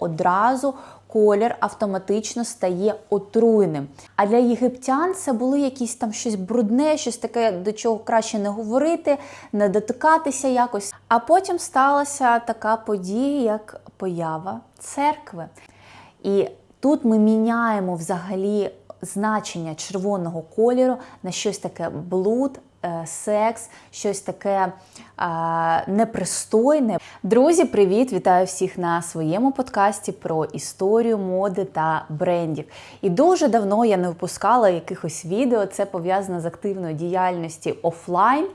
одразу колір автоматично стає отруйним. А для єгиптян це були якісь там щось брудне, щось таке, до чого краще не говорити, не дотикатися якось. А потім сталася така подія, як поява церкви. І тут ми міняємо взагалі значення червоного кольору на щось таке блуд, секс, щось таке е, непристойне. Друзі, привіт! Вітаю всіх на своєму подкасті про історію моди та брендів. І дуже давно я не випускала якихось відео. Це пов'язано з активною діяльністю офлайн.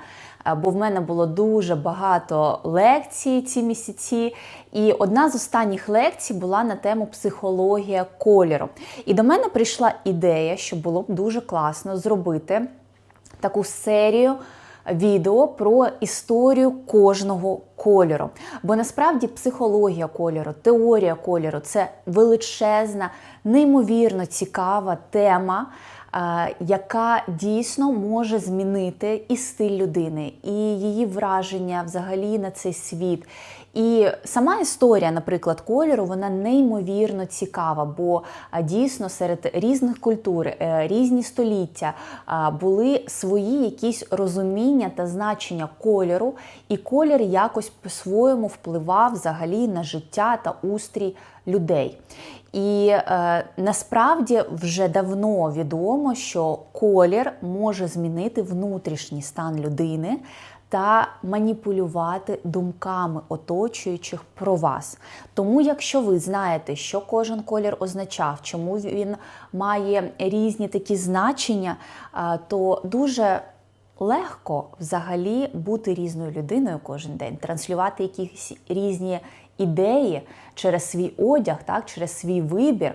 Е, Бо в мене було дуже багато лекцій ці місяці, і одна з останніх лекцій була на тему психологія кольору. І до мене прийшла ідея, що було б дуже класно зробити таку серію відео про історію кожного кольору. Бо насправді психологія кольору, теорія кольору це величезна, неймовірно цікава тема. е, Яка дійсно може змінити і стиль людини, і її враження взагалі на цей світ. І сама історія, наприклад, кольору, вона неймовірно цікава, бо дійсно серед різних культур, е, різні століття були свої якісь розуміння та значення кольору, і колір якось по-своєму впливав взагалі на життя та устрій людей. І е, насправді вже давно відомо, що колір може змінити внутрішній стан людини та маніпулювати думками оточуючих про вас. Тому, якщо ви знаєте, що кожен колір означав, чому він має різні такі значення, то дуже легко взагалі бути різною людиною кожен день, транслювати якісь різні ідеї через свій одяг, так, через свій вибір.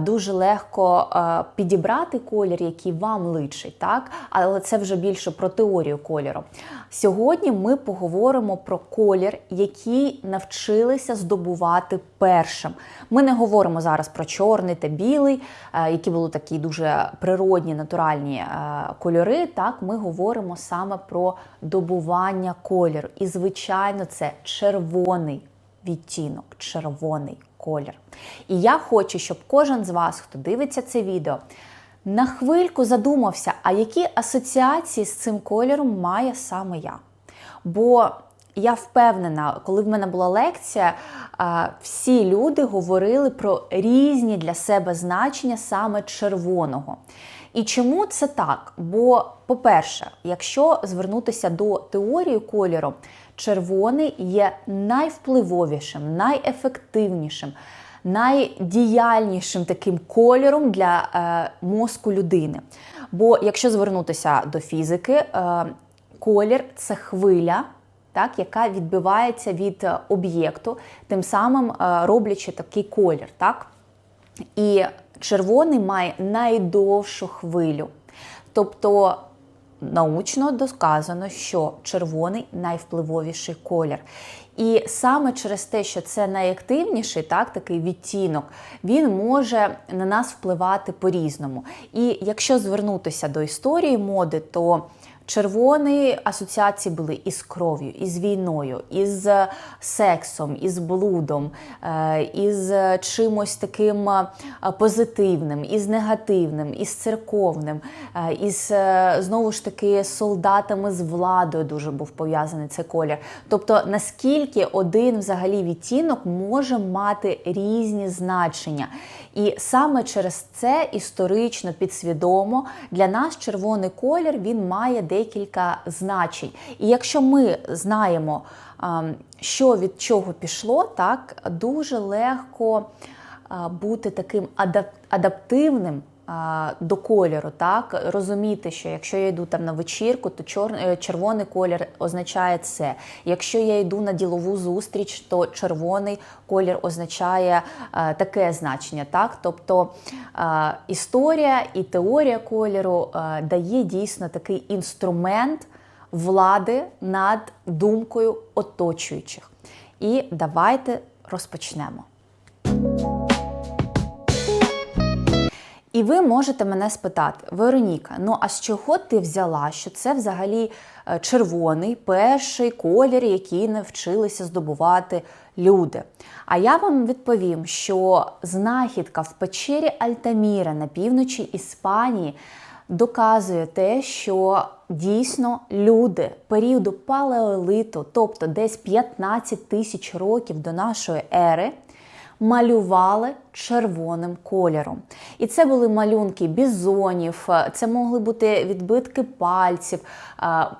Дуже легко підібрати колір, який вам личить, так? але це вже більше про теорію кольору. Сьогодні ми поговоримо про колір, який навчилися здобувати першим. Ми не говоримо зараз про чорний та білий, які були такі дуже природні, натуральні кольори. Так, ми говоримо саме про добування кольору. І, звичайно, це червоний відтінок, червоний колір. І я хочу, щоб кожен з вас, хто дивиться це відео, на хвильку задумався, а які асоціації з цим кольором має саме я. Бо я впевнена, коли в мене була лекція, всі люди говорили про різні для себе значення саме червоного. І чому це так? Бо, по-перше, якщо звернутися до теорії кольору, червоний є найвпливовішим, найефективнішим, найдіяльнішим таким кольором для е, мозку людини. Бо якщо звернутися до фізики, е, колір це хвиля. Так, яка відбивається від е, об'єкту, тим самим е, роблячи такий колір. Так? І червоний має найдовшу хвилю. Тобто научно доказано, що червоний найвпливовіший колір. І саме через те, що це найактивніший, так, такий відтінок, він може на нас впливати по-різному. І якщо звернутися до історії моди, то Червоні асоціації були із кров'ю, із війною, із сексом, із блудом, е, із чимось таким е, позитивним, із негативним, із церковним, е, із знову ж таки солдатами з владою дуже був пов'язаний цей колір. Тобто, наскільки один взагалі відтінок може мати різні значення. І саме через це історично підсвідомо для нас червоний колір він має декілька значень. І якщо ми знаємо, що від чого пішло, так дуже легко бути таким адаптивним. До кольору, так розуміти, що якщо я йду там на вечірку, то чор... червоний колір означає це. Якщо я йду на ділову зустріч, то червоний колір означає е, таке значення. Так, тобто е, історія і теорія кольору е, дає дійсно такий інструмент влади над думкою оточуючих. І давайте розпочнемо. І ви можете мене спитати, Вероніка, ну а з чого ти взяла, що це взагалі е, червоний перший колір, який навчилися здобувати люди? А я вам відповім, що знахідка в печері Альтаміра на півночі Іспанії доказує те, що дійсно люди періоду палеолиту, тобто десь 15 тисяч років до нашої ери, малювали червоним кольором. І це були малюнки бізонів, це могли бути відбитки пальців.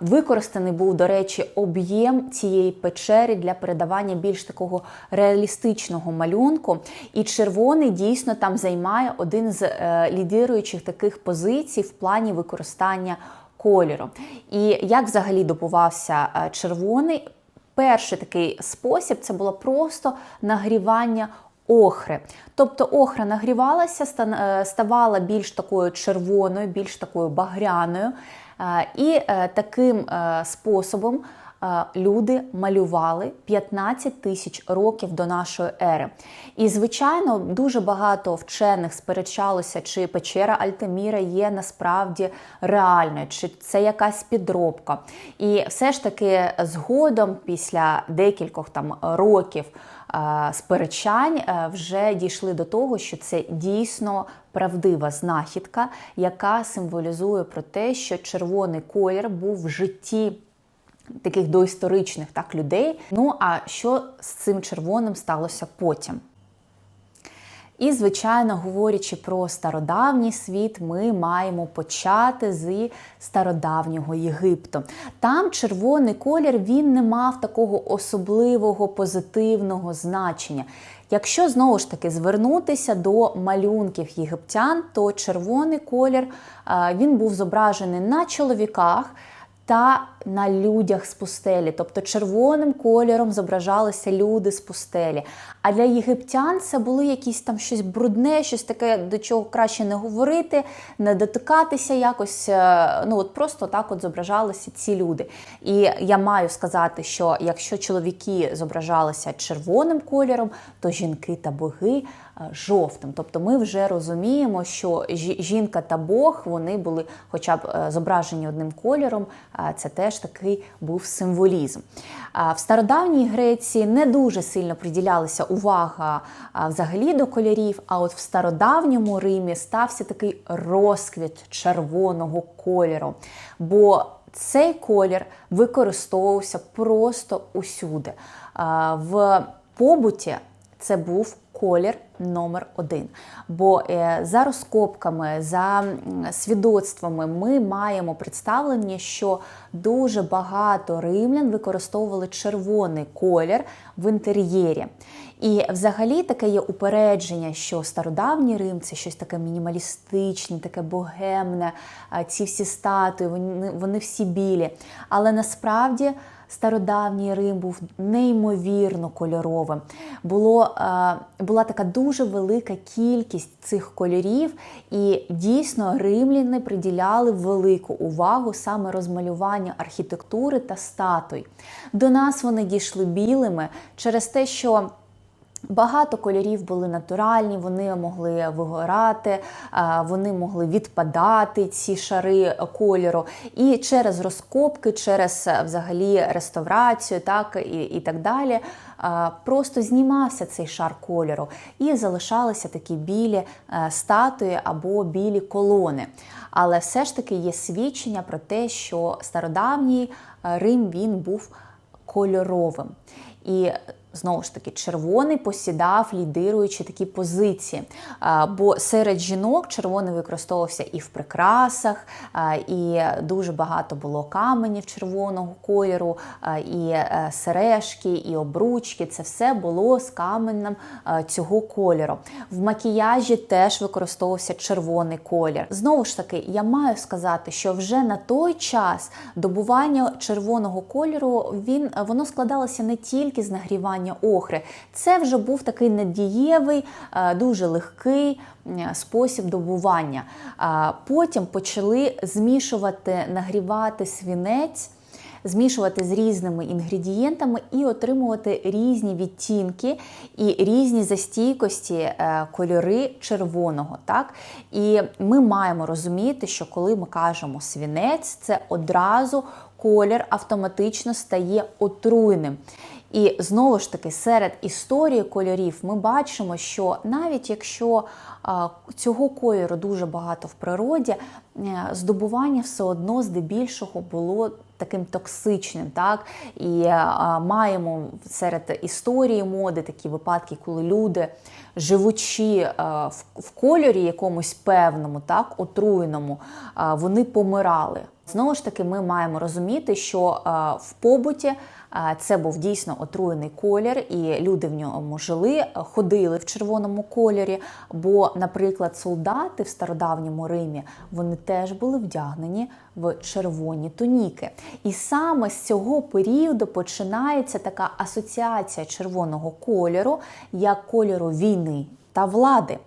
Використаний був, до речі, об'єм цієї печери для передавання більш такого реалістичного малюнку. І червоний дійсно там займає один з е, лідируючих таких позицій в плані використання кольору. І як взагалі добувався е, червоний? Перший такий спосіб це було просто нагрівання охри. Тобто охра нагрівалася, е, ставала більш такою червоною, більш такою багряною. Е, і е, таким способом люди малювали 15 тисяч років до нашої ери. І, звичайно, дуже багато вчених сперечалося, чи печера Альтеміра є насправді реальною, чи це якась підробка. І все ж таки згодом, після декількох там років сперечань, вже дійшли до того, що це дійсно правдива знахідка, яка символізує про те, що червоний колір був в житті таких доісторичних так, людей. Ну а що з цим червоним сталося потім? І, звичайно, говорячи про стародавній світ, ми маємо почати з стародавнього Єгипту. Там червоний колір він не мав такого особливого позитивного значення. Якщо знову ж таки звернутися до малюнків єгиптян, то червоний колір він був зображений на чоловіках та на людях з пустелі, тобто червоним кольором зображалися люди з пустелі. А для єгиптян це були якісь там щось брудне, щось таке, до чого краще не говорити, не дотикатися якось. Е, ну от просто так от зображалися ці люди. І я маю сказати, що якщо чоловіки зображалися червоним кольором, то жінки та боги. Е, жовтим. Тобто ми вже розуміємо, що жінка та Бог вони були хоча б е, зображені одним кольором, це теж такий був символізм. В стародавній Греції не дуже сильно приділялася увага взагалі до кольорів, а от в стародавньому Римі стався такий розквіт червоного кольору. Бо цей колір використовувався просто усюди. В побуті це був колір номер один. Бо е, за розкопками, за свідоцтвами ми маємо представлення, що дуже багато римлян використовували червоний колір в інтер'єрі. І взагалі таке є упередження, що стародавній Рим це щось таке мінімалістичне, таке богемне, ці всі статуї, вони, вони всі білі. Але насправді стародавній Рим був неймовірно кольоровим. Було, е, Була така дуже велика кількість цих кольорів, і дійсно римляни приділяли велику увагу саме розмалюванню архітектури та статуй. До нас вони дійшли білими через те, що Багато кольорів були натуральні, вони могли вигорати, вони могли відпадати ці шари кольору. І через розкопки, через взагалі реставрацію, так і, і так далі, просто знімався цей шар кольору і залишалися такі білі е, статуї або білі колони. Але все ж таки є свідчення про те, що стародавній е, Рим він був кольоровим. І знову ж таки червоний посідав лідируючи такі позиції. Бо серед жінок червоний використовувався і в прикрасах, і дуже багато було каменів червоного кольору, і е, сережки, і обручки. Це все було з каменем цього кольору. В макіяжі теж використовувався червоний колір. Знову ж таки, я маю сказати, що вже на той час добування червоного кольору він воно складалося не тільки з нагрівання використання охри. Це вже був такий надієвий, е, дуже легкий спосіб добування. Потім почали змішувати, нагрівати свінець змішувати з різними інгредієнтами і отримувати різні відтінки і різні застійкості е, кольори червоного. Так? І ми маємо розуміти, що коли ми кажемо свінець, це одразу колір автоматично стає отруйним. І знову ж таки, серед історії кольорів ми бачимо, що навіть якщо цього кольору дуже багато в природі, е, здобування все одно здебільшого було таким токсичним. Так? І а, маємо серед історії моди такі випадки, коли люди, живучи а, в, кольорі якомусь певному, так, отруєному, вони помирали. Знову ж таки, ми маємо розуміти, що в побуті. Це був дійсно отруєний колір, і люди в ньому жили, ходили в червоному кольорі. Бо, наприклад, солдати в стародавньому Римі вони теж були вдягнені в червоні туніки. І саме з цього періоду починається така асоціація червоного кольору як кольору війни та влади.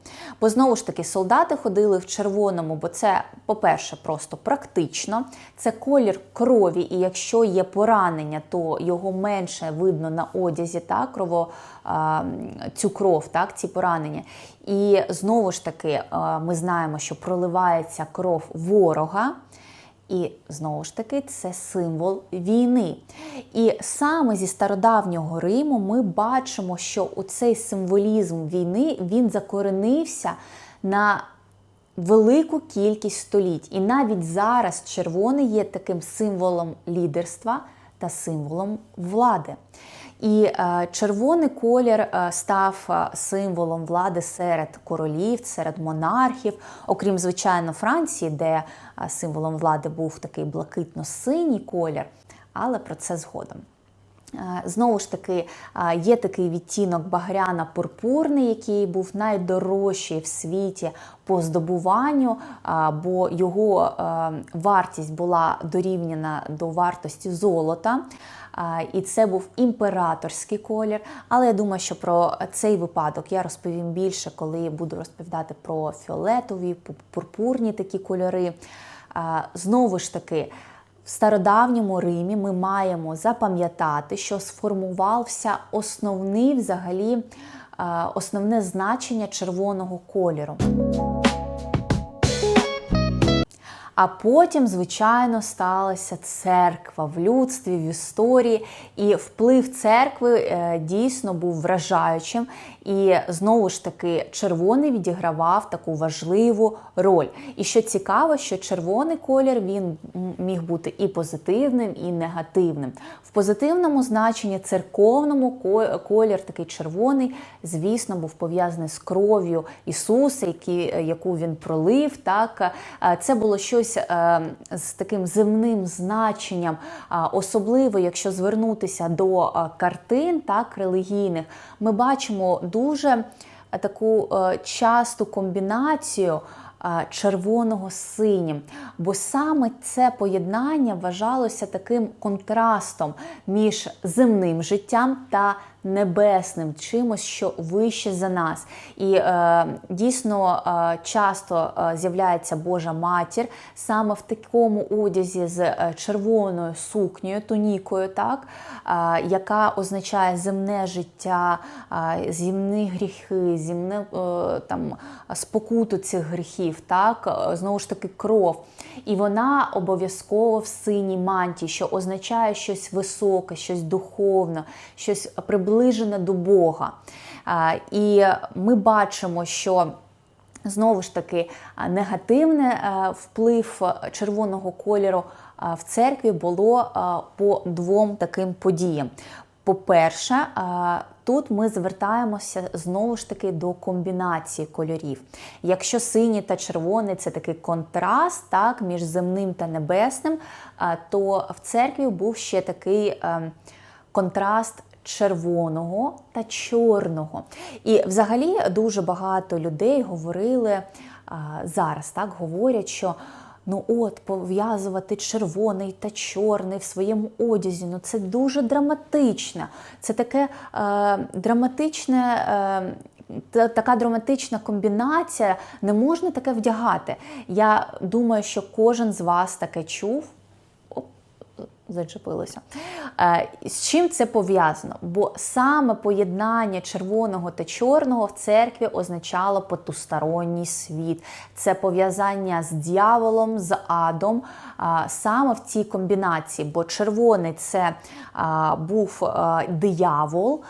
Бо знову ж таки солдати ходили в червоному, бо це, по-перше, просто практично. Це колір крові, і якщо є поранення, то його менше видно на одязі, так, крово, цю кров, так, ці поранення. І знову ж таки, ми знаємо, що проливається кров ворога. І знову ж таки, це символ війни. І саме зі стародавнього Риму ми бачимо, що у цей символізм війни він закоренився на велику кількість століть. І навіть зараз червоний є таким символом лідерства та символом влади. І е, червоний колір е, став е, символом влади серед королів, серед монархів, окрім звичайно Франції, де символом влади був такий блакитно-синій колір, але про це згодом. Знову ж таки, є такий відтінок багряна-пурпурний, який був найдорожчий в світі по здобуванню, бо його вартість була дорівняна до вартості золота. І це був імператорський колір. Але я думаю, що про цей випадок я розповім більше, коли буду розповідати про фіолетові, пурпурні такі кольори. Знову ж таки. В стародавньому Римі ми маємо запам'ятати, що сформувався основний взагалі основне значення червоного кольору. А потім, звичайно, сталася церква в людстві, в історії, і вплив церкви е, дійсно був вражаючим. І знову ж таки, червоний відігравав таку важливу роль. І що цікаво, що червоний колір він міг бути і позитивним, і негативним. В позитивному значенні церковному колір, такий червоний, звісно, був пов'язаний з кров'ю Ісуса, яку він пролив. Так е, Це було щось е, з таким земним значенням, особливо, якщо звернутися до картин так, релігійних, ми бачимо дуже таку е, часту комбінацію червоного з синім. Бо саме це поєднання вважалося таким контрастом між земним життям та небесним, чимось, що вище за нас. І е, дійсно е, часто е, з'являється Божа матір саме в такому одязі з е, червоною сукнею, тунікою, так, е, яка означає земне життя, е, земні гріхи, земне е, там, спокуту цих гріхів, так, е, знову ж таки, кров. І вона обов'язково в синій мантії, що означає щось високе, щось духовне, щось приблизне наближена до Бога. І ми бачимо, що знову ж таки негативний е, вплив червоного кольору в церкві було по двом таким подіям. По-перше, тут ми звертаємося знову ж таки до комбінації кольорів. Якщо синій та червоний це такий контраст так, між земним та небесним, то в церкві був ще такий ем, контраст червоного та чорного. І взагалі дуже багато людей говорили зараз, так говорять, що. Ну, от, пов'язувати червоний та чорний в своєму одязі. Ну, це дуже драматично. Це таке е, драматичне. Е, Така драматична комбінація, не можна таке вдягати. Я думаю, що кожен з вас таке чув. Зачепилося. Е, З чим це пов'язано? Бо саме поєднання червоного та чорного в церкві означало потусторонній світ. Це пов'язання з дьяволом, з адом, саме в цій комбінації. Бо червоний це був диявол,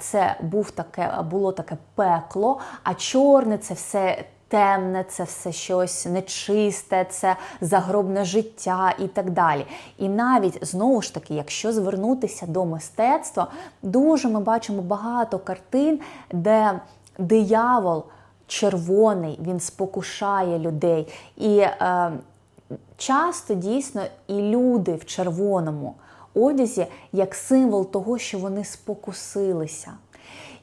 це був таке, було таке пекло, а чорне це все темне, це все щось нечисте, це загробне життя і так далі. І навіть знову ж таки, якщо звернутися до мистецтва, дуже ми бачимо багато картин, де диявол червоний, він спокушає людей. І е, часто дійсно і люди в червоному одязі як символ того, що вони спокусилися.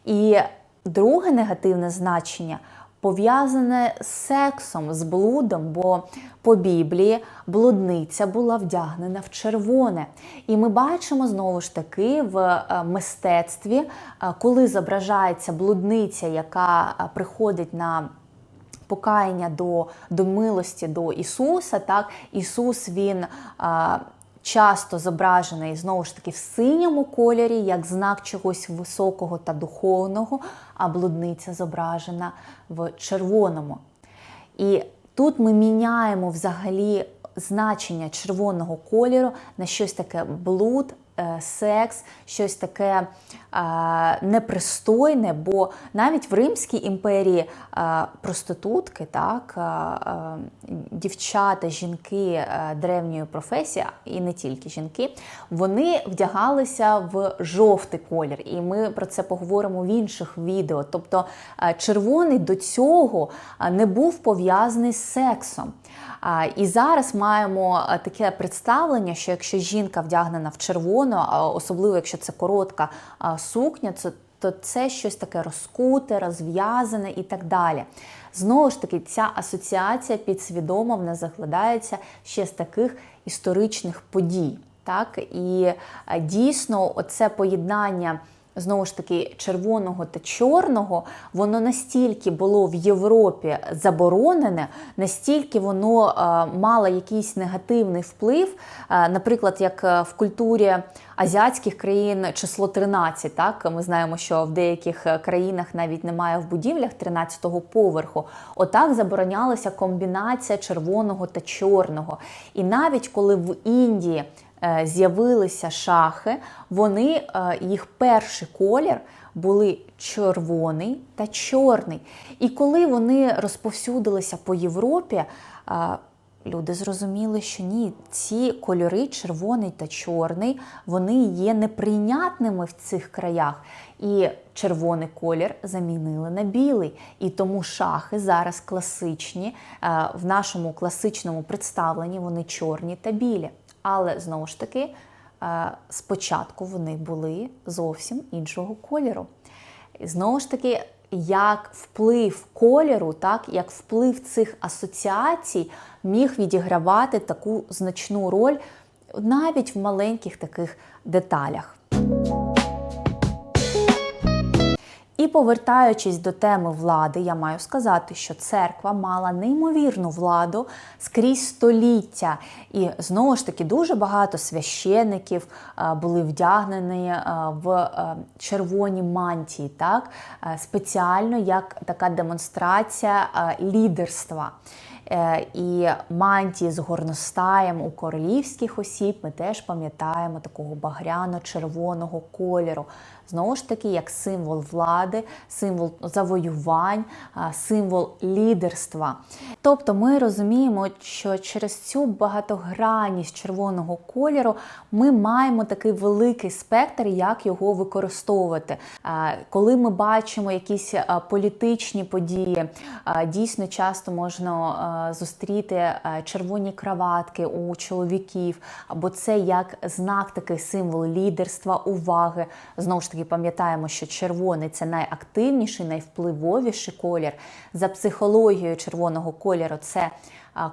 І друге негативне значення пов'язане з сексом, з блудом, бо по Біблії блудниця була вдягнена в червоне. І ми бачимо знову ж таки в е, мистецтві, е, коли зображається блудниця, яка е, приходить на покаяння до, до милості до Ісуса, так Ісус він. Часто зображений знову ж таки в синьому кольорі, як знак чогось високого та духовного, а блудниця зображена в червоному. І тут ми міняємо взагалі значення червоного кольору на щось таке блуд, секс, щось таке е, непристойне, бо навіть в Римській імперії е, проститутки, так, е, е, дівчата, жінки е, древньої професії, і не тільки жінки, вони вдягалися в жовтий колір. І ми про це поговоримо в інших відео. Тобто е, червоний до цього е, не був пов'язаний з сексом. І зараз маємо е, таке представлення, що якщо жінка вдягнена в червону, а особливо якщо це коротка сукня, це то це щось таке розкуте, розв'язане і так далі. Знову ж таки, ця асоціація підсвідомо в нас закладається ще з таких історичних подій. Так? І е, дійсно, оце поєднання. Знову ж таки, червоного та чорного, воно настільки було в Європі заборонене, настільки воно е, мало якийсь негативний вплив. Е, наприклад, як е, в культурі азіатських країн число 13. Так ми знаємо, що в деяких країнах навіть немає в будівлях 13-го поверху. Отак заборонялася комбінація червоного та чорного. І навіть коли в Індії з'явилися шахи, вони е, їх перший колір були червоний та чорний. І коли вони розповсюдилися по Європі, е, люди зрозуміли, що ні, ці кольори, червоний та чорний, вони є неприйнятними в цих краях. І червоний колір замінили на білий. І тому шахи зараз класичні. е, В нашому класичному представленні вони чорні та білі. Але знову ж таки, е, спочатку вони були зовсім іншого кольору. Знову ж таки, як вплив кольору, так як вплив цих асоціацій міг відігравати таку значну роль навіть в маленьких таких деталях. І повертаючись до теми влади, я маю сказати, що церква мала неймовірну владу скрізь століття. І знову ж таки дуже багато священиків е, були вдягнені е, в е, червоні мантії, так спеціально як така демонстрація лідерства. І мантії з горностаєм у королівських осіб ми теж пам'ятаємо такого багряно-червоного кольору. Знову ж таки, як символ влади, символ завоювань, символ лідерства. Тобто ми розуміємо, що через цю багатогранність червоного кольору ми маємо такий великий спектр, як його використовувати. Коли ми бачимо якісь політичні події, дійсно часто можна зустріти червоні краватки у чоловіків, або це як знак, такий символ лідерства, уваги. Знову ж таки, пам'ятаємо, що червоний це найактивніший, найвпливовіший колір. За психологією червоного кольору це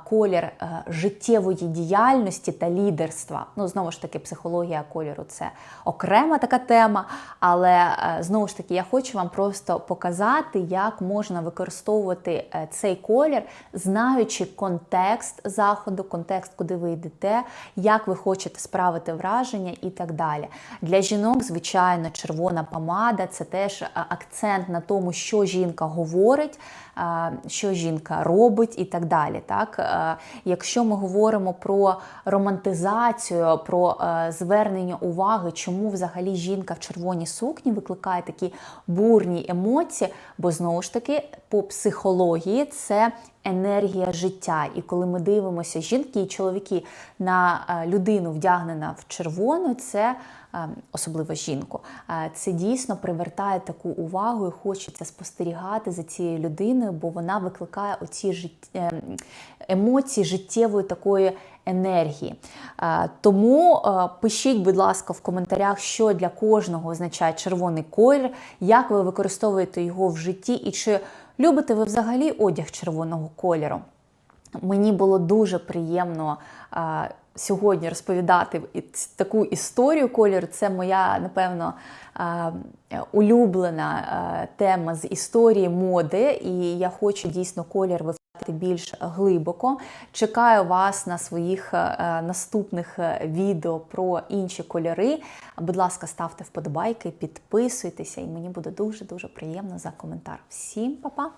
колір е, життєвої діяльності та лідерства. Ну, знову ж таки, психологія кольору це окрема така тема. Але е, знову ж таки, я хочу вам просто показати, як можна використовувати е, цей колір, знаючи контекст заходу, контекст, куди ви йдете, як ви хочете справити враження і так далі. Для жінок, звичайно, червона помада це теж акцент на тому, що жінка говорить, що жінка робить і так далі. Так? Е, Якщо ми говоримо про романтизацію, про е, звернення уваги, чому взагалі жінка в червоній сукні викликає такі бурні емоції, бо знову ж таки, по психології це енергія життя. І коли ми дивимося жінки і чоловіки на е, людину, вдягнена в червону, це особливо жінку, е, це дійсно привертає таку увагу і хочеться спостерігати за цією людиною, бо вона викликає оці жит... е, емоції життєвої такої енергії. Е, Тому е, пишіть, будь ласка, в коментарях, що для кожного означає червоний колір, як ви використовуєте його в житті, і чи любите ви взагалі одяг червоного кольору. Мені було дуже приємно сьогодні розповідати таку історію кольору. Це моя, напевно, улюблена тема з історії моди, і я хочу дійсно колір вивчати більш глибоко. Чекаю вас на своїх наступних відео про інші кольори. Будь ласка, ставте вподобайки, підписуйтеся, і мені буде дуже дуже приємно за коментар. Всім па-па!